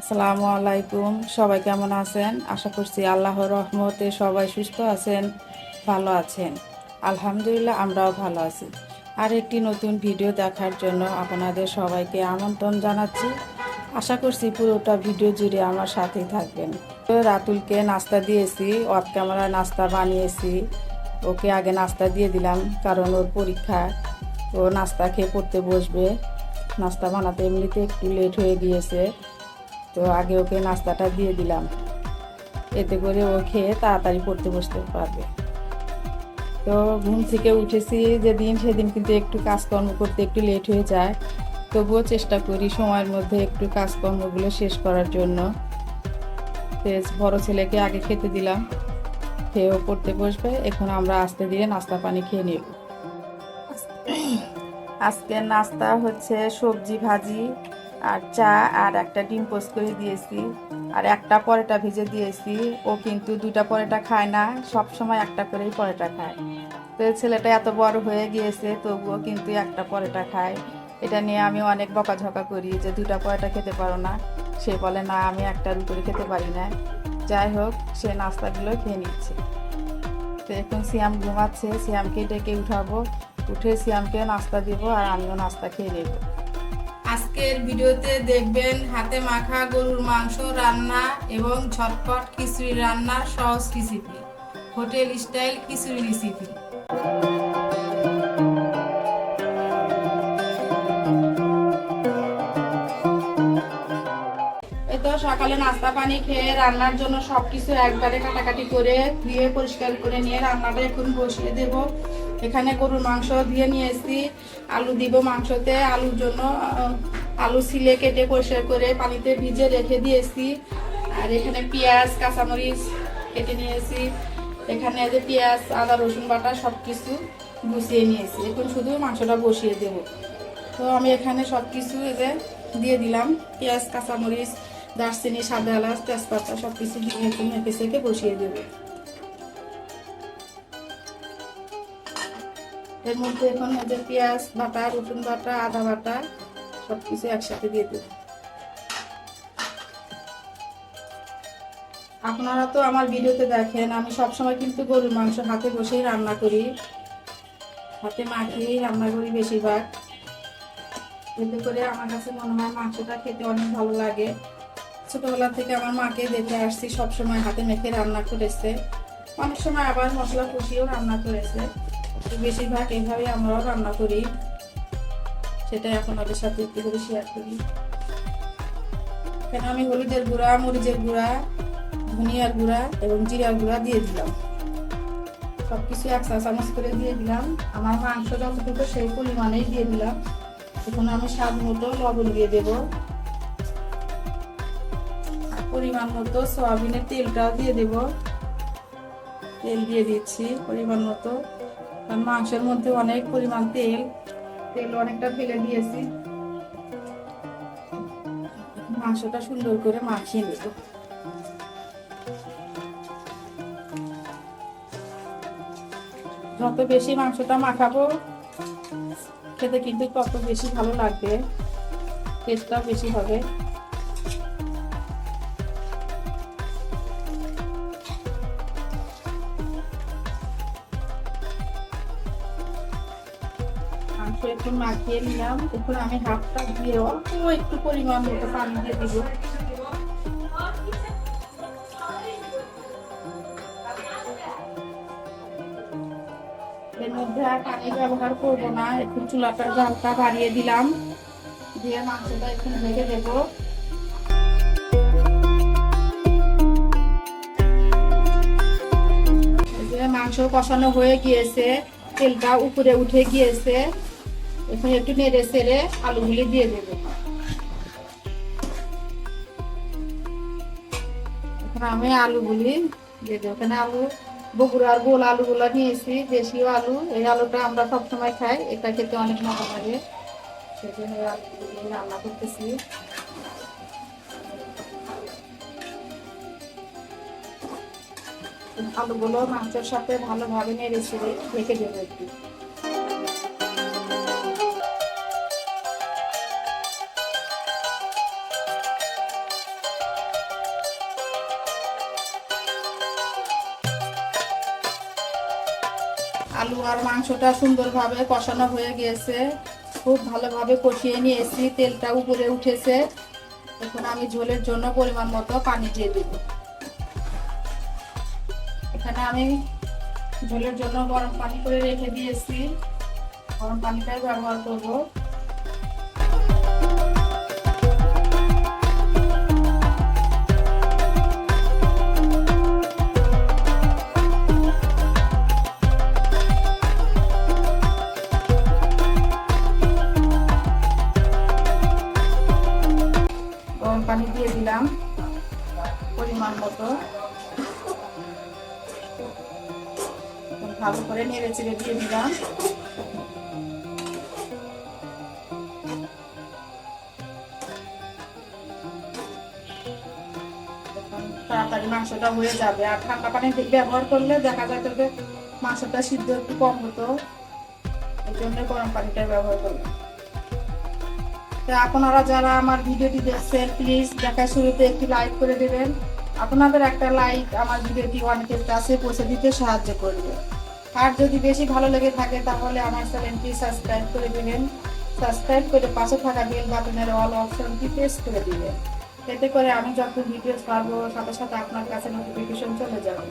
আসসালামু আলাইকুম। সবাই কেমন আছেন? আশা করছি আল্লাহর রহমতে সবাই সুস্থ আছেন, ভালো আছেন। আলহামদুলিল্লাহ, আমরাও ভালো আছি। আর একটি নতুন ভিডিও দেখার জন্য আপনাদের সবাইকে আমন্ত্রণ জানাচ্ছি। আশা করছি পুরোটা ভিডিও জুড়ে আমার সাথেই থাকবেন। রাতুলকে নাস্তা দিয়েছি অফ ক্যামেরায় নাস্তা বানিয়েছি। ওকে আগে নাস্তা দিয়ে দিলাম, কারণ ওর পরীক্ষা। ও নাস্তা খেয়ে পড়তে বসবে। নাস্তা বানাতে এমনিতে একটু লেট হয়ে গিয়েছে। তো আগে ওকে নাস্তাটা দিয়ে দিলাম। এতে করে ও খেয়ে তাড়াতাড়ি পড়তে বসতে পারবে। তো ঘুম থেকে উঠেছি যেদিন সেদিন কিন্তু একটু কাজকর্ম করতে একটু লেট হয়ে যায়। তবুও চেষ্টা করি সময়ের মধ্যে একটু কাজকর্মগুলো শেষ করার জন্য। বড় ছেলেকে আগে খেতে দিলাম। খেয়েও পড়তে বসবে। এখন আমরা আস্তে দিয়ে নাস্তা পানি খেয়ে নেব। আজকে নাস্তা হচ্ছে সবজি ভাজি। আর চা আর একটা ডিম পোস্ট করে দিয়েছি। আর একটা পরোটা ভেজে দিয়েছি। ও কিন্তু দুটা পরোটা খায় না, সব সময় একটা করেই পরোটা খায়। তো ছেলেটা এত বড় হয়ে গিয়েছে, তবুও কিন্তু একটা পরোটা খায়। এটা নিয়ে আমি অনেক বকাঝকা করি যে দুটা পরোটা খেতে পারো না। সে বলে, না, আমি একটার উপরে খেতে পারি না। যাই হোক, সে নাস্তাগুলো খেয়ে নিচ্ছে। তো এখন সিয়াম ঘুমাচ্ছে। সিয়ামকে ডেকে উঠাবো। উঠে সিয়ামকে নাস্তা দিব আর আমিও নাস্তা খেয়ে নেব। আজকের ভিডিওতে দেখবেন হাতে মাখা গরুর মাংস, রান্না এবং ঝটপট খিচুড়ি রান্নার সহজ recipe, hotel style khichdi recipe. তো সকালে নাস্তা পানি খেয়ে রান্নার জন্য সবকিছু একবারে কাটাকাটি করে ধুয়ে পরিষ্কার করে নিয়ে রান্নাটা এখন বসিয়ে দেব। এখানে গরুর মাংস দিয়ে নিয়েছি আলু দিব মাংসতে। আলুর জন্য আলু ছিলে, কেটে পরিষ্কার করে পানিতে ভিজে রেখে দিয়েছি আর এখানে পেঁয়াজ, কাঁচামরিচ কেটে নিয়েছি এখানে যে পেঁয়াজ, আদা, রসুন বাটা সব কিছু গুছিয়ে নিয়েছি এখন শুধু মাংসটা বসিয়ে দেব। তো আমি এখানে সব কিছু যে দিয়ে দিলাম। পেঁয়াজ, কাঁচামরিচ, দারচিনি, সাদা এলাচ, তেজপাতা সব কিছু দিয়ে মেখে সেকে বসিয়ে দেবো। এর মধ্যে এখন যে পেঁয়াজ বাটা, রসুন বাটা, আদা বাটা সব কিছু একসাথে দিয়ে দেব। আপনারা তো আমার ভিডিওতে দেখেন, আমি সবসময় কিন্তু গরুর মাংস হাতে বসেই রান্না করি। হাতে মাখিয়েই রান্না করি বেশিরভাগ। এতে করে আমার কাছে মনে হয় মাংসটা খেতে অনেক ভালো লাগে। ছোটোবেলা থেকে আমার মাকে দেখে আসছি, সবসময় হাতে মেখে রান্না করেছে। অনেক সময় আবার মশলা কষিয়েও রান্না করেছে। তো বেশিরভাগ এইভাবে আমরাও রান্না করি। সেটা এখন ওদের সাথে একটু করে শেয়ার করি। কেন আমি হলুদের গুঁড়া, মরিচের গুঁড়া, ধনিয়ার গুঁড়া এবং জিরার গুঁড়া দিয়ে দিলাম। সব কিছু এক চা চামচ করে দিয়ে দিলাম। আমার মাংস যতটুকু সেই পরিমাণেই দিয়ে দিলাম। এখন আমি স্বাদ মতো লবণ দিয়ে দেবো। পরিমাণ মতো সয়াবিনের তেলটাও দিয়ে দেব। তেল দিয়ে দিচ্ছি পরিমাণ মতো। মাংসের মধ্যে অনেক পরিমাণ তেল তেল অনেকটা ফেলে দিয়েছি। মাংসটা সুন্দর করে মাখিয়ে নেব। যত বেশি মাংসটা মাখাবো, খেতে কিন্তু তত বেশি ভালো লাগবে, টেস্টটাও বেশি হবে। মাংস একটু মাখিয়ে নিলাম। এখন আমি হাফটা দিয়ে অল্প একটু পরিমাণ মতো পানি দিয়ে দিব। ব্যবহার দিলাম। দিয়ে একটু দেবো মাংস কষানো হয়ে গিয়েছে, তেলটা উপরে উঠে গিয়েছে। এখন একটু নেড়ে সেড়ে আলুগুলি দিয়ে দেবো। এখন আমি আলুগুলি দিয়ে দেবো। এখানে আলু বগুড়ার গোল আলুগুলো নিয়েছি, দেশীয় আলু। এই আলুটা আমরা সবসময় খাই, এটা খেতে অনেক মজা লাগে। সেজন্য আলুগুলি রান্না করতেছি। আলুগুলো মাংসের সাথে ভালোভাবে নেড়ে রেখে দেবো একটু। আলু আর মাংসটা সুন্দরভাবে কষানো হয়ে গিয়েছে। খুব ভালোভাবে কষিয়ে নিয়েছি, তেলটা উপরে উঠেছে। এখন আমি ঝোলের জন্য পরিমাণ মতো পানি দিয়ে দেব। এখানে আমি ঝোলের জন্য গরম পানি করে রেখে দিয়েছি। গরম পানিটাই ব্যবহার করব। পরিমাণ মতো। ভালো করে নেড়ে চেড়ে দিয়ে দিলাম। তাড়াতাড়ি মাংসটা হয়ে যাবে। আর ঠান্ডা পানি ব্যবহার করলে দেখা যায় যে মাংসটা সিদ্ধ একটু কম হতো। এই জন্য গরম পানিটা ব্যবহার করলাম। তো আপনারা যারা আমার ভিডিওটি দেখছেন প্লিজ দেখা শুরুতে একটি লাইক করে দেবেন। আপনাদের একটা লাইক আমার ভিডিওটি অনেকের কাছে পৌঁছে দিতে সাহায্য করবে। আর যদি বেশি ভালো লেগে থাকে, তাহলে আমার চ্যানেলটি সাবস্ক্রাইব করে দিবেন। সাবস্ক্রাইব করে পাশে থাকা বেল বাটনের অল অপশনটি প্রেস করে দিবেন। এতে করে আমি যখন ভিডিও ছাড়বো সাথে সাথে আপনার কাছে নোটিফিকেশন চলে যাবে।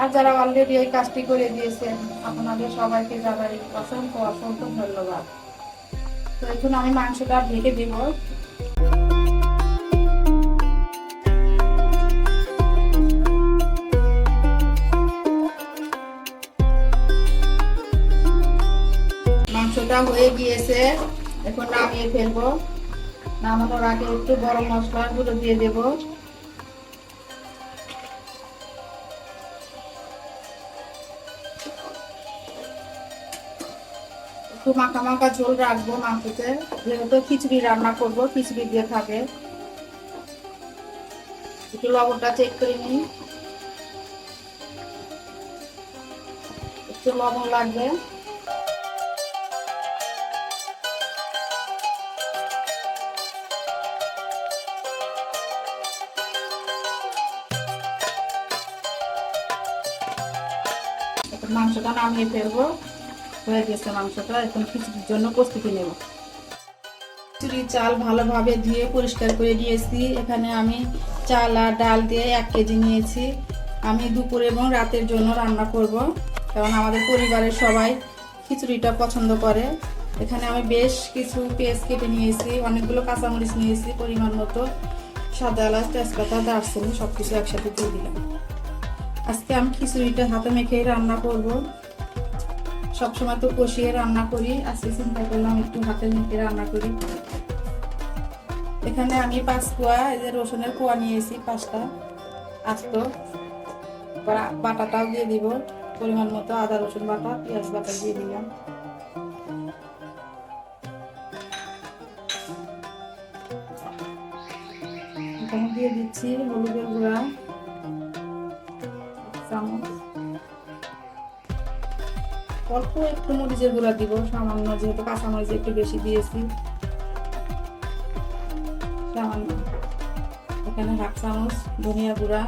আর যারা অলরেডি এই কাজটি করে দিয়েছেন, আপনাদের সবাইকে জানাই অসংখ্য অসংখ্য ধন্যবাদ। তো এখন আমি মাংসটা ঢেকে দেব। মাংসটা হয়ে গিয়েছে। এখন নামিয়ে ফেলব। নামানোর আগে একটু গরম মশলার গুঁড়ো দিয়ে দেবো। একটু মাখা মাখা ঝোল রাখব মাংসতে। যেহেতু খিচুড়ি রান্না করব, খিচুড়ি দিয়ে খাবে। একটু লবণটা চেক করে নিই। একটু লবণ লাগবে। মাংসটা নামিয়ে ফেলব। হয়ে গেছে মাংসটা, এখন খিচুড়ির জন্য প্রস্তুতি নেব। খিচুড়ির চাল ভালোভাবে ধুয়ে পরিষ্কার করে নিয়েছি। এখানে আমি চাল আর ডাল দিয়ে এক কেজি নিয়েছি। আমি দুপুর এবং রাতের জন্য রান্না করব, কারণ আমাদের পরিবারের সবাই খিচুড়িটা পছন্দ করে। এখানে আমি বেশ কিছু পেঁয়াজ কেটে নিয়েছি, অনেকগুলো কাঁচামরিচ নিয়েছি, পরিমাণ মতো সাদা এলাচ, তেজপাতা, দারচিনি সব কিছু একসাথে দিয়ে দিলাম। আজকে আমি খিচুড়িটা হাতে মেখেই রান্না করব। সবসময় তো কষিয়ে রান্না করি। আজকে চিন্তা করলাম একটু হাতে মেখে রান্না করি। এখানে আমি পাঁচ কোয়া, এই যে রসুনের কোয়া নিয়েছি, পাঁচটা আস্ত। বাটাটাও দিয়ে দিব। পরিমাণ মতো আদা, রসুন বাটা, পেঁয়াজ বাটা দিয়ে দিলাম। দিয়ে দিচ্ছি হলুদের গুঁড়া। অল্প একটু মরিচের গুঁড়া দিব, সামান্য যেহেতু কাঁচা মরিচ একটু বেশি দিয়েছি। সামান্য এখানে হাফ চামচ ধনিয়া গুঁড়া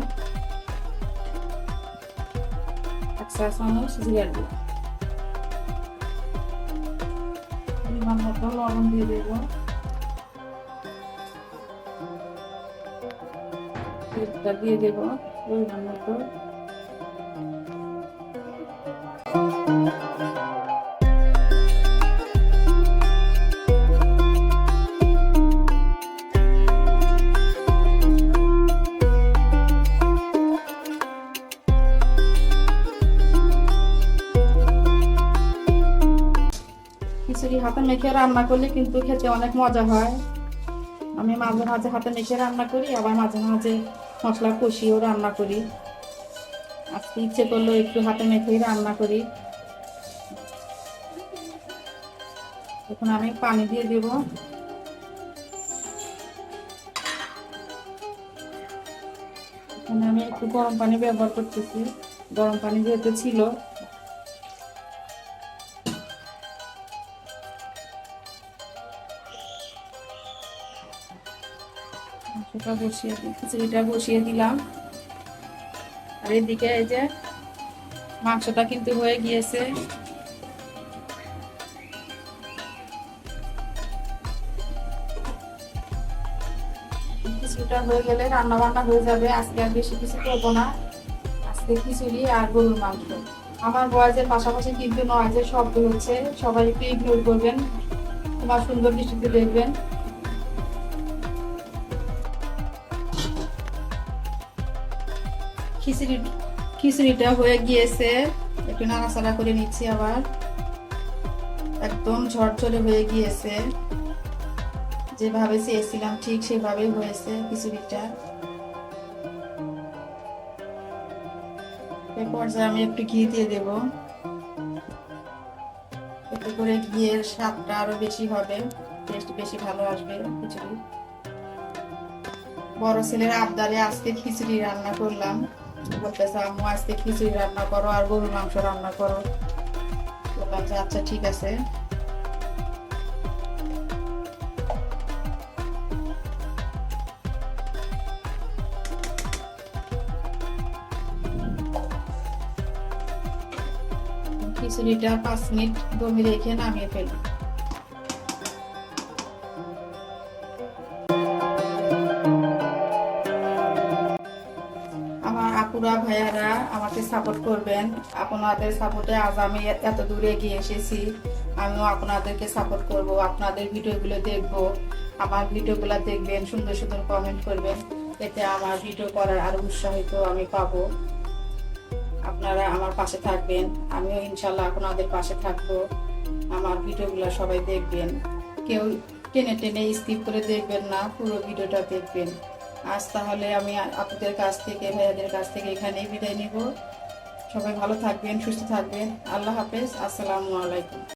এক চা চামচ জিরার গুঁড়া। মতো লবণ দিয়ে দেবো। দিয়ে দেবো পরিমাণ মতো। খিচুড়ি হাতে মেখে রান্না করলে কিন্তু খেতে অনেক মজা হয়। আমি মাঝে মাঝে হাতে মেখে রান্না করি, আবার মাঝে মাঝে মশলা কষিয়েও রান্না করি। আজকে ইচ্ছে করল একটু হাতে মেখেই রান্না করি। এখন আমি পানি দিয়ে দেব। এখানে আমি একটু গরম পানি ব্যবহার করতেছি। গরম পানি যেহেতু ছিল। বসিয়ে বসিয়ে দিলাম। আর এদিকে এই যে মাংসটা কিন্তু হয়ে গিয়েছে। কিছুটা হয়ে গেলে রান্না বান্না হয়ে যাবে। আজকে আর বেশি কিছু করব না। আজকে খিচুড়ি আর গরুর মাংস। আমার বয়সের পাশাপাশি কিন্তু নয় যে শব্দ হচ্ছে। সবাই একটু ইগনোর করবেন। তোমার সুন্দর দৃষ্টিতে দেখবেন। খিচুড়ি খিচুড়িটা হয়ে গিয়েছে। একটু নাড়াচাড়া করে নিচ্ছি আবার। একদম ঝরঝরে হয়ে গিয়েছে। যেভাবে চেয়েছিলাম ঠিক সেভাবেই হয়েছে খিচুড়িটা। পর্যায়ে আমি একটু ঘি দিয়ে দেব। এতে করে ঘিয়ের স্বাদটা আরও বেশি হবে টেস্ট বেশি ভালো আসবে খিচুড়ি বড় ছেলের আবদারে আজকে খিচুড়ি রান্না করলাম। বলতেছে, আম্মু, আজকে খিচুড়ি রান্না করো আর গরুর মাংস রান্না করো। বললাম যে আচ্ছা ঠিক আছে। খিচুড়িটা পাঁচ মিনিট দমে রেখে নামিয়ে ফেলব। আপুরা ভাইয়ারা আমাকে সাপোর্ট করবেন। আপনাদের সাপোর্টে আজ আমি এত দূরে এগিয়ে এসেছি। আমিও আপনাদেরকে সাপোর্ট করব, আপনাদের ভিডিওগুলো দেখব। আমার ভিডিওগুলো দেখবেন, সুন্দর সুন্দর কমেন্ট করবেন। এতে আমার ভিডিও করার আরও উৎসাহিত আমি পাবো। আপনারা আমার পাশে থাকবেন, আমিও ইনশাল্লাহ আপনাদের পাশে থাকব। আমার ভিডিওগুলো সবাই দেখবেন। কেউ টেনে টেনে স্কিপ করে দেখবেন না, পুরো ভিডিওটা দেখবেন। আজ তাহলে আমি আপুদের কাছ থেকে, ভাইয়াদের কাছ থেকে এখানেই বিদায় নিব। সবাই ভালো থাকবেন, সুস্থ থাকবেন। আল্লাহ হাফেজ, আসসালামু আলাইকুম।